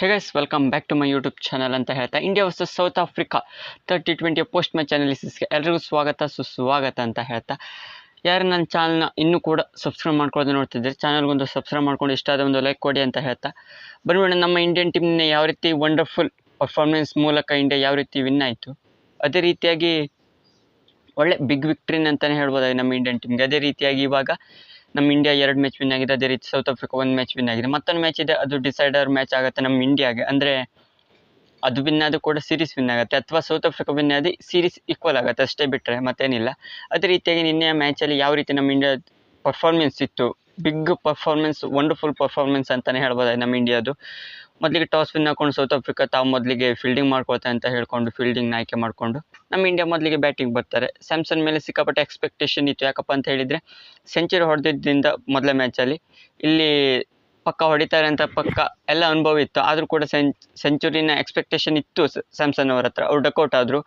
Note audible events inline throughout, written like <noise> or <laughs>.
Guys welcome back to my YouTube channel ಅಂತ ಹೇಳ್ತಾ India versus South Africa thirty twenty post match ಅನಾಲಿಸಿಸ್ಗೆ ಎಲ್ರಿಗೂ ಸ್ವಾಗತ, ಸುಸ್ವಾಗತ ಅಂತ ಹೇಳ್ತಾ. ಯಾರು ನನ್ನ ಚಾನಲ್ನ ಇನ್ನೂ ಕೂಡ ಸಬ್ಸ್ಕ್ರೈಬ್ ಮಾಡ್ಕೊಳ್ಳೋದು ನೋಡ್ತಿದ್ದರೆ ಚಾನಲ್ಗೊಂದು ಸಬ್ಸ್ಕ್ರೈಬ್ ಮಾಡ್ಕೊಂಡು ಇಷ್ಟ ಆದ ಒಂದು ಲೈಕ್ ಕೊಡಿ ಅಂತ ಹೇಳ್ತಾ. ಬನ್ನಿಬಿಡ ನಮ್ಮ ಇಂಡಿಯನ್ ಟೀಮ್ನ ಯಾವ ರೀತಿ ವಂಡರ್ಫುಲ್ ಪರ್ಫಾರ್ಮೆನ್ಸ್ ಮೂಲಕ ಇಂಡಿಯಾ ಯಾವ ರೀತಿ ವಿನ್ ಆಯಿತು. ಅದೇ ರೀತಿಯಾಗಿ ಒಳ್ಳೆ ಬಿಗ್ ವಿಕ್ಟ್ರಿನ್ ಅಂತಲೇ ಹೇಳ್ಬೋದಾಗಿ ನಮ್ಮ ಇಂಡಿಯನ್ ಟೀಮ್ಗೆ ಅದೇ ರೀತಿಯಾಗಿ ಇವಾಗ ನಮ್ಮ ಇಂಡಿಯಾ ಎರಡು ಮ್ಯಾಚ್ ವಿನ್ ಆಗಿದೆ, ಅದೇ ರೀತಿ ಸೌತ್ ಆಫ್ರಿಕಾ ಒಂದು ಮ್ಯಾಚ್ ವಿನ್ ಆಗಿದೆ. ಮತ್ತೊಂದು ಮ್ಯಾಚ್ ಇದೆ, ಅದು ಡಿಸೈಡರ್ ಮ್ಯಾಚ್ ಆಗುತ್ತೆ ನಮ್ಮ ಇಂಡಿಯಾಗೆ. ಅಂದರೆ ಅದು ವಿನ್ ಆದರೂ ಕೂಡ ಸೀರೀಸ್ ವಿನ್ ಆಗುತ್ತೆ. ಅಥವಾ ಸೌತ್ ಆಫ್ರಿಕಾ ವಿನ್ ಆದಿ ಸೀರೀಸ್ ಈಕ್ವಲ್ ಆಗುತ್ತೆ, ಅಷ್ಟೇ ಬಿಟ್ಟರೆ ಮತ್ತೇನಿಲ್ಲ. ಅದೇ ರೀತಿಯಾಗಿ ನಿನ್ನೆ ಮ್ಯಾಚಲ್ಲಿ ಯಾವ ರೀತಿ ನಮ್ಮ ಇಂಡಿಯಾ ಪರ್ಫಾರ್ಮೆನ್ಸ್ ಇತ್ತು? ಬಿಗ್ ಪರ್ಫಾರ್ಮೆನ್ಸ್, ವಂಡರ್ಫುಲ್ ಪರ್ಫಾರ್ಮೆನ್ಸ್ ಅಂತಲೇ ಹೇಳ್ಬೋದು ನಮ್ಮ ಇಂಡಿಯಾದು. ಮೊದಲಿಗೆ ಟಾಸ್ ವಿನ್ ಹಾಕೊಂಡು ಸೌತ್ ಆಫ್ರಿಕಾ ತಾವು ಮೊದಲಿಗೆ ಫೀಲ್ಡಿಂಗ್ ಮಾಡ್ಕೊಳ್ತಾರೆ ಅಂತ ಹೇಳ್ಕೊಂಡು ಫೀಲ್ಡಿಂಗ್ ಆಯ್ಕೆ ಮಾಡಿಕೊಂಡು ನಮ್ಮ ಇಂಡಿಯಾ ಮೊದಲಿಗೆ ಬ್ಯಾಟಿಂಗ್ ಬರ್ತಾರೆ. ಸ್ಯಾಮ್ಸನ್ ಮೇಲೆ ಸಿಕ್ಕಾಪಟ್ಟೆ ಎಕ್ಸ್ಪೆಕ್ಟೇಷನ್ ಇತ್ತು. ಯಾಕಪ್ಪ ಅಂತ ಹೇಳಿದರೆ ಸೆಂಚುರಿ ಹೊಡೆದಿದ್ದರಿಂದ ಮೊದಲ ಮ್ಯಾಚಲ್ಲಿ ಇಲ್ಲಿ ಪಕ್ಕ ಹೊಡಿತಾರೆ ಅಂತ ಪಕ್ಕ ಎಲ್ಲ ಅನುಭವ ಇತ್ತು. ಆದರೂ ಕೂಡ ಸೆಂಚ್ ಸೆಂಚುರಿನ ಎಕ್ಸ್ಪೆಕ್ಟೇಷನ್ ಇತ್ತು ಸ್ಯಾಮ್ಸನ್ ಅವ್ರ ಹತ್ರ. ಅವ್ರು ಡಕೌಟ್ ಆದರು.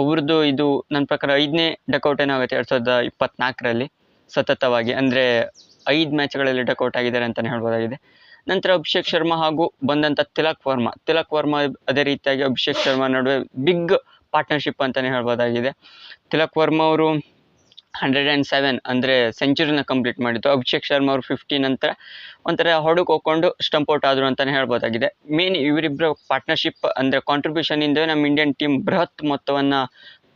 ಅವ್ರದ್ದು ಇದು ನನ್ನ ಪ್ರಕಾರ ಐದನೇ ಡಕೌಟ್ ಏನಾಗುತ್ತೆ? ಎರಡು ಸಾವಿರದ ಇಪ್ಪತ್ತ್ನಾಲ್ಕರಲ್ಲಿ ಸತತವಾಗಿ. ಅಂದರೆ ಐದು ಮ್ಯಾಚ್ಗಳಲ್ಲಿ ಡಕೌಟ್ ಆಗಿದ್ದಾರೆ ಅಂತಲೇ ಹೇಳ್ಬೋದಾಗಿದೆ. ನಂತರ ಅಭಿಷೇಕ್ ಶರ್ಮಾ ಹಾಗೂ ಬಂದಂಥ ತಿಲಕ್ ವರ್ಮಾ. ತಿಲಕ್ ವರ್ಮಾ ಅದೇ ರೀತಿಯಾಗಿ ಅಭಿಷೇಕ್ ಶರ್ಮಾ ನಡುವೆ ಬಿಗ್ ಪಾರ್ಟ್ನರ್ಶಿಪ್ ಅಂತಲೇ ಹೇಳ್ಬೋದಾಗಿದೆ. ತಿಲಕ್ ವರ್ಮಾ ಅವರು ಹಂಡ್ರೆಡ್ ಆ್ಯಂಡ್ ಸೆವೆನ್ ಅಂದರೆ ಸೆಂಚುರಿನ ಕಂಪ್ಲೀಟ್ ಮಾಡಿದ್ದು. ಅಭಿಷೇಕ್ ಶರ್ಮಾ ಅವರು ಫಿಫ್ಟಿ ನಂತರ ಒಂಥರ ಹೊಡಕ್ಕೆ ಹೋಗ್ಕೊಂಡು ಸ್ಟಂಪ್ ಔಟ್ ಆದರು ಅಂತಲೇ ಹೇಳ್ಬೋದಾಗಿದೆ. ಮೇನ್ ಇವರಿಬ್ಬರ ಪಾರ್ಟ್ನರ್ಶಿಪ್ ಅಂದರೆ ಕಾಂಟ್ರಿಬ್ಯೂಷನಿಂದ ನಮ್ಮ ಇಂಡಿಯನ್ ಟೀಮ್ ಬೃಹತ್ ಮೊತ್ತವನ್ನು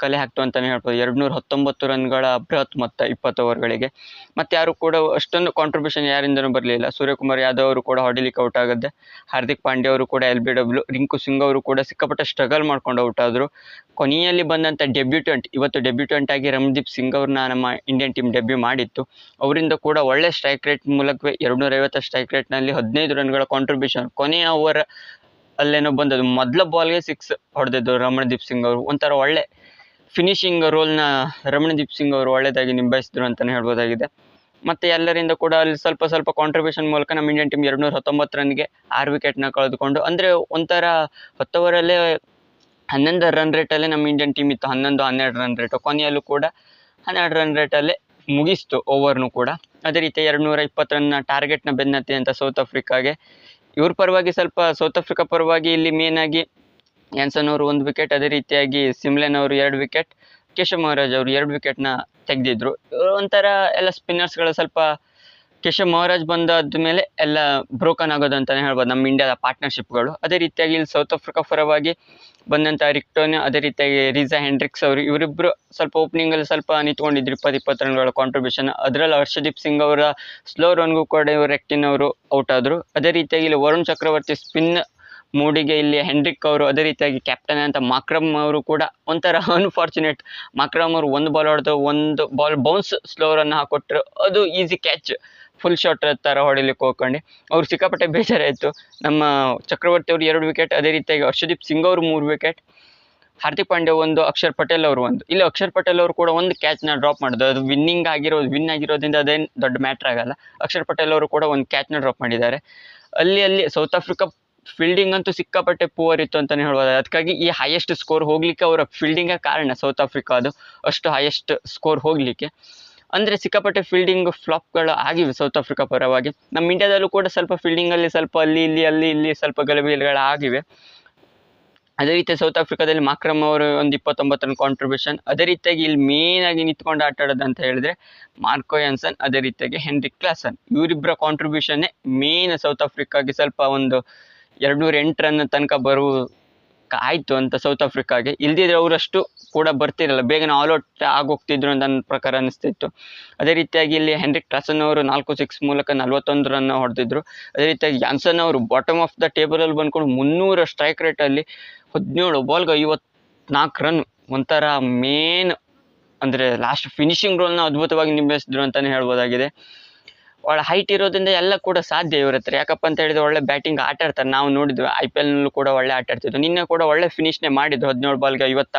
ಕಲೆ ಹಾಕ್ತು ಅಂತಲೇ ಹೇಳ್ಬೋದು. ಎರಡು ನೂರ ಹತ್ತೊಂಬತ್ತು ರನ್ಗಳ ಬೃಹತ್ ಮೊತ್ತ ಇಪ್ಪತ್ತು ಓವರ್ಗಳಿಗೆ ಮತ್ತು ಯಾರು ಕೂಡ ಅಷ್ಟೊಂದು ಕಾಂಟ್ರಿಬ್ಯೂಷನ್ ಯಾರಿಂದನೂ ಬರಲಿಲ್ಲ. ಸೂರ್ಯಕುಮಾರ್ ಯಾದವ್ ಅವರು ಕೂಡ ಹೊಡಿಲಿಕ್ಕೆ ಔಟ್ ಆಗುತ್ತೆ ಹಾರ್ದಿಕ್ ಪಾಂಡ್ಯ ಅವರು ಕೂಡ L B W Rinku Singh ಅವರು ಕೂಡ ಸಿಕ್ಕಾಪಟ್ಟೆ ಸ್ಟ್ರಗಲ್ ಮಾಡ್ಕೊಂಡು ಔಟ್ ಆದರು. ಕೊನೆಯಲ್ಲಿ ಬಂದಂಥ ಡೆಬ್ಯೂಟೆಂಟ್ ಇವತ್ತು ಡೆಬ್ಯೂಟೆಂಟ್ ಆಗಿ ರಮದೀಪ್ ಸಿಂಗ್ ಅವ್ರನ್ನ ನಮ್ಮ ಇಂಡಿಯನ್ ಟೀಮ್ ಡೆಬ್ಯೂ ಮಾಡಿತ್ತು. ಅವರಿಂದ ಕೂಡ ಒಳ್ಳೆ ಸ್ಟ್ರೈಕ್ ರೇಟ್ ಮೂಲಕವೇ ಎರಡು ನೂರ ಐವತ್ತು ಸ್ಟ್ರೈಕ್ ರೇಟ್ನಲ್ಲಿ ಹದಿನೈದು ರನ್ಗಳ ಕಾಂಟ್ರಿಬ್ಯೂಷನ್ ಕೊನೆಯ ಓವರ್ ಅಲ್ಲೇನೋ ಬಂದದ್ದು. ಮೊದಲ ಬಾಲ್ಗೆ ಸಿಕ್ಸ್ ಹೊಡೆದಿದ್ದು ರಮಣದೀಪ್ ಸಿಂಗ್ ಅವರು. ಒಂಥರ ಒಳ್ಳೆ ಫಿನಿಶಿಂಗ್ ರೋಲ್ನ ರಮಣದೀಪ್ ಸಿಂಗ್ ಅವರು ಒಳ್ಳೆಯದಾಗಿ ನಿಭಾಯಿಸಿದ್ರು ಅಂತಲೇ ಹೇಳ್ಬೋದಾಗಿದೆ. ಮತ್ತು ಎಲ್ಲರಿಂದ ಕೂಡ ಅಲ್ಲಿ ಸ್ವಲ್ಪ ಸ್ವಲ್ಪ ಕಾಂಟ್ರಿಬ್ಯೂಷನ್ ಮೂಲಕ ನಮ್ಮ ಇಂಡಿಯನ್ ಟೀಮ್ ಎರಡು ನೂರ ಹತ್ತೊಂಬತ್ತು ರನ್ಗೆ ಆರು ವಿಕೆಟ್ನ ಕಳೆದುಕೊಂಡು, ಅಂದರೆ ಒಂಥರ ಹೊತ್ತವರಲ್ಲೇ ಹನ್ನೊಂದು ರನ್ ರೇಟಲ್ಲೇ ನಮ್ಮ ಇಂಡಿಯನ್ ಟೀಮ್ ಇತ್ತು. ಹನ್ನೊಂದು, ಹನ್ನೆರಡು ರನ್ ರೇಟು ಕೊನೆಯಲ್ಲೂ ಕೂಡ ಹನ್ನೆರಡು ರನ್ ರೇಟಲ್ಲೇ ಮುಗಿಸ್ತು ಓವರ್ನು ಕೂಡ. ಅದೇ ರೀತಿ ಎರಡು ನೂರ ಇಪ್ಪತ್ತು ರನ್ನ ಟಾರ್ಗೆಟ್ನ ಬೆನ್ನತ್ತಿ ಅಂತ ಸೌತ್ ಆಫ್ರಿಕಾಗೆ ಇವ್ರ ಪರವಾಗಿ ಸ್ವಲ್ಪ ಸೌತ್ ಆಫ್ರಿಕಾ ಪರವಾಗಿ ಇಲ್ಲಿ ಮೇನಾಗಿ ಯಾನ್ಸನ್ ಅವರು ಒಂದು ವಿಕೆಟ್ ಅದೇ ರೀತಿಯಾಗಿ ಸಿಮ್ಲೆನ್ ಅವರು ಎರಡು ವಿಕೆಟ್ ಕೇಶವ್ ಮಹಾರಾಜ್ ಅವರು ಎರಡು ವಿಕೆಟ್ನ ತೆಗೆದಿದ್ರು. ಒಂಥರ ಎಲ್ಲ ಸ್ಪಿನ್ನರ್ಸ್ಗಳು ಸ್ವಲ್ಪ ಕೇಶವ್ ಮಹಾರಾಜ್ ಬಂದಾದ ಮೇಲೆ ಎಲ್ಲ ಬ್ರೋಕನ್ ಆಗೋದು ಅಂತಲೇ ಹೇಳ್ಬೋದು ನಮ್ಮ ಇಂಡಿಯಾದ ಪಾರ್ಟ್ನರ್ಶಿಪ್ಗಳು ಅದೇ ರೀತಿಯಾಗಿ ಇಲ್ಲಿ ಸೌತ್ ಆಫ್ರಿಕಾ ಪರವಾಗಿ ಬಂದಂಥ ರಿಕ್ಟೋನ್ ಅದೇ ರೀತಿಯಾಗಿ ರೀಸಾ ಹೆಂಡ್ರಿಕ್ಸ್ ಅವರು ಇವರಿಬ್ಬರು ಸ್ವಲ್ಪ ಓಪನಿಂಗಲ್ಲಿ ಸ್ವಲ್ಪ ನಿಂತ್ಕೊಂಡಿದ್ರು ಇಪ್ಪತ್ತು ಇಪ್ಪತ್ತು ರನ್ಗಳ ಕಾಂಟ್ರಿಬ್ಯೂಷನ್ ಅದರಲ್ಲಿ ಹರ್ಷದೀಪ್ ಸಿಂಗ್ ಅವರ ಸ್ಲೋ ರನ್ಗೂ ಕೂಡ ಇವರು ರೆಕ್ಟಿನ್ ಅವರು ಔಟ್ ಆದರು. ಅದೇ ರೀತಿಯಾಗಿ ಇಲ್ಲಿ ವರುಣ್ ಚಕ್ರವರ್ತಿ ಸ್ಪಿನ್ ಮೂಡಿಗೆ ಇಲ್ಲಿ ಹೆಂಡ್ರಿಕ್ ಅವರು ಅದೇ ರೀತಿಯಾಗಿ ಕ್ಯಾಪ್ಟನ್ ಅಂತ ಮಾಕ್ರಮ್ ಅವರು ಕೂಡ ಒಂಥರ <laughs> ಅನ್ಫಾರ್ಚುನೇಟ್ ಮಾಕ್ರಮ್ ಅವರು ಒಂದು ಬಾಲ್ ಹೊಡೆದು ಒಂದು ಬಾಲ್ ಬೌನ್ಸ್ ಸ್ಲೋ ರನ್ ಹಾಕೊಟ್ರು. ಅದು ಈಸಿ ಕ್ಯಾಚ್ ಫುಲ್ ಶಾಟ್ ಥರ ಹೊಡಿಲಿಕ್ಕೆ ಹೋಗ್ಕೊಂಡು. ಅವ್ರು ಸಿಕ್ಕಾಪಟ್ಟೆ ಬೇಜಾರಾಯಿತು. ನಮ್ಮ ಚಕ್ರವರ್ತಿ ಅವರು ಎರಡು ವಿಕೆಟ್ ಅದೇ ರೀತಿಯಾಗಿ ಹರ್ಷದೀಪ್ ಸಿಂಗ್ ಅವರು ಮೂರು ವಿಕೆಟ್ ಹಾರ್ದಿಕ್ ಪಾಂಡ್ಯ ಒಂದು, ಅಕ್ಷರ್ ಪಟೇಲ್ ಅವರು ಒಂದು. ಇಲ್ಲಿ, ಅಕ್ಷರ್ ಪಟೇಲ್ ಅವರು ಕೂಡ ಒಂದು ಕ್ಯಾಚ್ನ ಡ್ರಾಪ್ ಮಾಡಿದ್ರು. ಅದು ವಿನ್ನಿಂಗ್ ಆಗಿರೋದು ವಿನ್ ಆಗಿರೋದ್ರಿಂದ ಅದೇನು ದೊಡ್ಡ ಮ್ಯಾಟ್ರ್ ಆಗಲ್ಲ. ಅಕ್ಷರ್ ಪಟೇಲ್ ಅವರು ಕೂಡ ಒಂದು ಕ್ಯಾಚ್ನ ಡ್ರಾಪ್ ಮಾಡಿದ್ದಾರೆ. ಅಲ್ಲಿ ಅಲ್ಲಿ ಸೌತ್ ಆಫ್ರಿಕಾ ಫೀಲ್ಡಿಂಗ್ ಅಂತೂ ಸಿಕ್ಕಾಪಟ್ಟೆ ಪೂವರ್ ಇತ್ತು ಅಂತಲೇ ಹೇಳ್ಬೋದು ಅದಕ್ಕಾಗಿ ಈ ಹೈಯೆಸ್ಟ್ ಸ್ಕೋರ್ ಹೋಗಲಿಕ್ಕೆ ಅವರ ಫೀಲ್ಡಿಂಗೇ ಕಾರಣ ಸೌತ್ ಆಫ್ರಿಕಾ ಅದು. ಅಷ್ಟು ಹೈಯೆಸ್ಟ್ ಸ್ಕೋರ್ ಹೋಗಲಿಕ್ಕೆ. ಅಂದರೆ ಸಿಕ್ಕಾಪಟ್ಟೆ ಫೀಲ್ಡಿಂಗ್ ಫ್ಲಾಪ್ಗಳು ಆಗಿವೆ ಸೌತ್ ಆಫ್ರಿಕಾ ಪರವಾಗಿ. ನಮ್ಮ ಇಂಡಿಯಾದಲ್ಲೂ ಕೂಡ ಸ್ವಲ್ಪ ಫೀಲ್ಡಿಂಗಲ್ಲಿ ಸ್ವಲ್ಪ ಅಲ್ಲಿ, ಇಲ್ಲಿ ಅಲ್ಲಿ, ಇಲ್ಲಿ ಸ್ವಲ್ಪ ಗಲಭೆಗಳಾಗಿವೆ ಅದೇ ರೀತಿ ಸೌತ್ ಆಫ್ರಿಕಾದಲ್ಲಿ ಮಾಕ್ರಮ್ ಅವರು ಒಂದು ಇಪ್ಪತ್ತೊಂಬತ್ತು ರನ್ ಕಾಂಟ್ರಿಬ್ಯೂಷನ್ ಅದೇ ರೀತಿಯಾಗಿ ಇಲ್ಲಿ ಮೇನ್ ಆಗಿ ನಿಂತ್ಕೊಂಡು ಆಟ ಆಡೋದು ಅಂತ ಹೇಳಿದ್ರೆ ಮಾರ್ಕೋ ಯಾನ್ಸನ್, ಅದೇ ರೀತಿಯಾಗಿ ಹೆನ್ರಿಕ್ ಕ್ಲಾಸನ್. ಇವರಿಬ್ಬರ ಕಾಂಟ್ರಿಬ್ಯೂಷನ್ನೇ ಮೇನ್ ಸೌತ್ ಆಫ್ರಿಕಾಗೆ ಸ್ವಲ್ಪ ಒಂದು ಎರಡು ನೂರ ಎಂಟು ರನ್ ತನಕ ಬರುವ ಆಯಿತು ಅಂತ ಸೌತ್ ಆಫ್ರಿಕಾಗೆ ಇಲ್ದಿದ್ರೆ ಅವರಷ್ಟು ಕೂಡ ಬರ್ತಿರಲ್ಲ. ಬೇಗನೆ ಆಲ್ ಔಟ್ ಆಗೋಗ್ತಿದ್ರು ಅಂತ ನನ್ನ ಪ್ರಕಾರ ಅನಿಸ್ತಿತ್ತು. ಅದೇ ರೀತಿಯಾಗಿ ಇಲ್ಲಿ ಹೆನ್ರಿಕ್ ಟ್ರಾಸನ್ ಅವರು ನಾಲ್ಕು ಸಿಕ್ಸ್ ಮೂಲಕ ನಲ್ವತ್ತೊಂದು ರನ್ ಹೊಡೆದಿದ್ರು. ಅದೇ ರೀತಿಯಾಗಿ ಜಾನ್ಸನ್ ಅವರು ಬಾಟಮ್ ಆಫ್ ದ ಟೇಬಲಲ್ಲಿ ಬಂದ್ಕೊಂಡು ಮುನ್ನೂರ ಸ್ಟ್ರೈಕ್ ರೇಟಲ್ಲಿ ಹದಿನೇಳು ಬಾಲ್ಗೆ ಐವತ್ನಾಲ್ಕು ರನ್ ಒಂಥರ ಮೇನ್ ಅಂದರೆ ಲಾಸ್ಟ್ ಫಿನಿಶಿಂಗ್ ರೋಲ್ನ ಅದ್ಭುತವಾಗಿ ನಿಭಾಯಿಸಿದ್ರು ಅಂತಲೇ ಹೇಳ್ಬೋದಾಗಿದೆ. ಒಳ್ಳೆ ಹೈಟ್ ಇರೋದ್ರಿಂದ ಎಲ್ಲ ಕೂಡ ಸಾಧ್ಯ ಇವ್ರ ಹತ್ರ ಯಾಕಪ್ಪ ಅಂತ ಹೇಳಿದ್ರೆ ಒಳ್ಳೆ ಬ್ಯಾಟಿಂಗ್ ಆಟ ಆಡ್ತಾರೆ. ನಾವು ನೋಡಿದ್ವಿ ಐ ಪಿ ಎಲ್ನಲ್ಲೂ ಕೂಡ ಒಳ್ಳೆ ಆಟ ಆಡ್ತಿದ್ರು. ನಿನ್ನೆ ಕೂಡ ಒಳ್ಳೆ ಫಿನಿಶ್ನೇ ಮಾಡಿದ್ರು ಹದಿನೇಳು ಬಾಲ್ಗೆ ಇವತ್ತ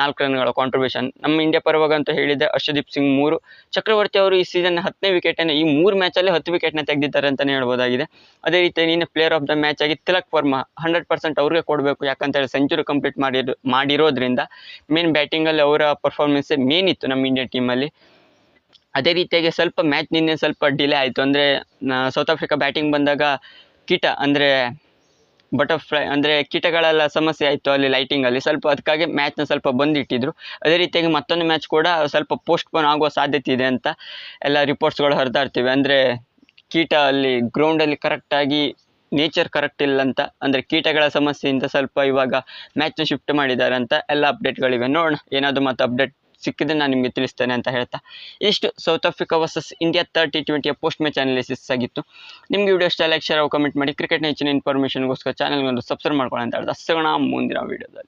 ನಾಲ್ಕು ರನ್ಗಳ ಕಾಂಟ್ರಿಬ್ಯೂಷನ್ ನಮ್ಮ ಇಂಡಿಯಾ ಪರವಾಗಿ ಅಂತ ಹೇಳಿದೆ ಅರ್ಷದೀಪ್ ಸಿಂಗ್ ಮೂರು, ಚಕ್ರವರ್ತಿ ಅವರು ಈ ಸೀಸನ್ ಹತ್ತನೇ ವಿಕೆಟನ್ನು ಈ ಮೂರು ಮ್ಯಾಚಲ್ಲಿ ಹತ್ತು ವಿಕೆಟ್ನ ತೆಗೆದಿದ್ದಾರೆ ಅಂತಲೇ ಹೇಳ್ಬೋದಾಗಿದೆ. ಅದೇ ರೀತಿ ನಿನ್ನೆ ಪ್ಲೇಯರ್ ಆಫ್ ದ ಮ್ಯಾಚ್ ಆಗಿ ತಿಲಕ್ ವರ್ಮಾ ಹಂಡ್ರೆಡ್ ಪರ್ಸೆಂಟ್ ಅವ್ರಿಗೆ ಕೊಡಬೇಕು. ಯಾಕಂತ ಹೇಳಿ ಸೆಂಚುರಿ ಕಂಪ್ಲೀಟ್ ಮಾಡಿರೋ ಮಾಡಿರೋದ್ರಿಂದ ಮೇನ್ ಬ್ಯಾಟಿಂಗಲ್ಲಿ ಅವರ ಪರ್ಫಾರ್ಮೆನ್ಸೇ ಮೇನ್ ಇತ್ತು ನಮ್ಮ ಇಂಡಿಯಾ ಟೀಮಲ್ಲಿ ಅದೇ ರೀತಿಯಾಗಿ ಸ್ವಲ್ಪ ಮ್ಯಾಚ್ ನಿನ್ನೆ ಸ್ವಲ್ಪ ಡಿಲೇ ಆಯಿತು. ಅಂದರೆ ಸೌತ್ ಆಫ್ರಿಕಾ ಬ್ಯಾಟಿಂಗ್ ಬಂದಾಗ ಕೀಟ, ಅಂದರೆ ಬಟರ್ಫ್ಲೈ ಅಂದರೆ ಕೀಟಗಳೆಲ್ಲ ಸಮಸ್ಯೆ ಆಯಿತು ಅಲ್ಲಿ ಲೈಟಿಂಗಲ್ಲಿ ಸ್ವಲ್ಪ ಅದಕ್ಕಾಗಿ ಮ್ಯಾಚ್ನ ಸ್ವಲ್ಪ ಬಂದಿಟ್ಟಿದ್ರು. ಅದೇ ರೀತಿಯಾಗಿ ಮತ್ತೊಂದು ಮ್ಯಾಚ್ ಕೂಡ ಸ್ವಲ್ಪ ಪೋಸ್ಟ್ಪೋನ್ ಆಗುವ ಸಾಧ್ಯತೆ ಇದೆ ಅಂತ ಎಲ್ಲ ರಿಪೋರ್ಟ್ಸ್ಗಳು ಹರಿದಾಡ್ತಿವೆ ಅಂದರೆ, ಕೀಟ ಅಲ್ಲಿ ಗ್ರೌಂಡಲ್ಲಿ ಕರೆಕ್ಟಾಗಿ ನೇಚರ್ ಕರೆಕ್ಟ್ ಇಲ್ಲ ಅಂತ. ಅಂದರೆ ಕೀಟಗಳ ಸಮಸ್ಯೆಯಿಂದ ಸ್ವಲ್ಪ ಇವಾಗ ಮ್ಯಾಚ್ನ ಶಿಫ್ಟ್ ಮಾಡಿದ್ದಾರೆ ಅಂತ ಎಲ್ಲ ಅಪ್ಡೇಟ್ಗಳಿವೆ ನೋಡೋಣ, ಏನಾದರೂ ಮತ್ತು ಅಪ್ಡೇಟ್ ಸಿಕ್ಕಿದ್ರೆ ನಾನು ನಿಮಗೆ ತಿಳಿಸ್ತೇನೆ ಅಂತ ಹೇಳ್ತಾ. ಇಷ್ಟು South Africa versus India thirty ಟ್ವೆಂಟಿಯ post match analysis ಆಗಿತ್ತು. ನಿಮಗೆ ವಿಡಿಯೋ ಇಷ್ಟ ಲೈಕ್ ಶೇರ್ ಕಮೆಂಟ್ ಮಾಡಿ. ಕ್ರಿಕೆಟ್ನ ಹೆಚ್ಚಿನ ಇನ್ಫಾರ್ಮೇಷನ್ಗೋಸ್ಕರ ಚಾನಲ್ಗೊಂದು ಸಬ್ಸ್ಕ್ರೈಬ್ ಮಾಡ್ಕೊಳ್ಳಿ ಅಂತ ಹೇಳ್ತಾ. ಸಿಗೋಣ ಮುಂದಿನ ವೀಡಿಯೋದಲ್ಲಿ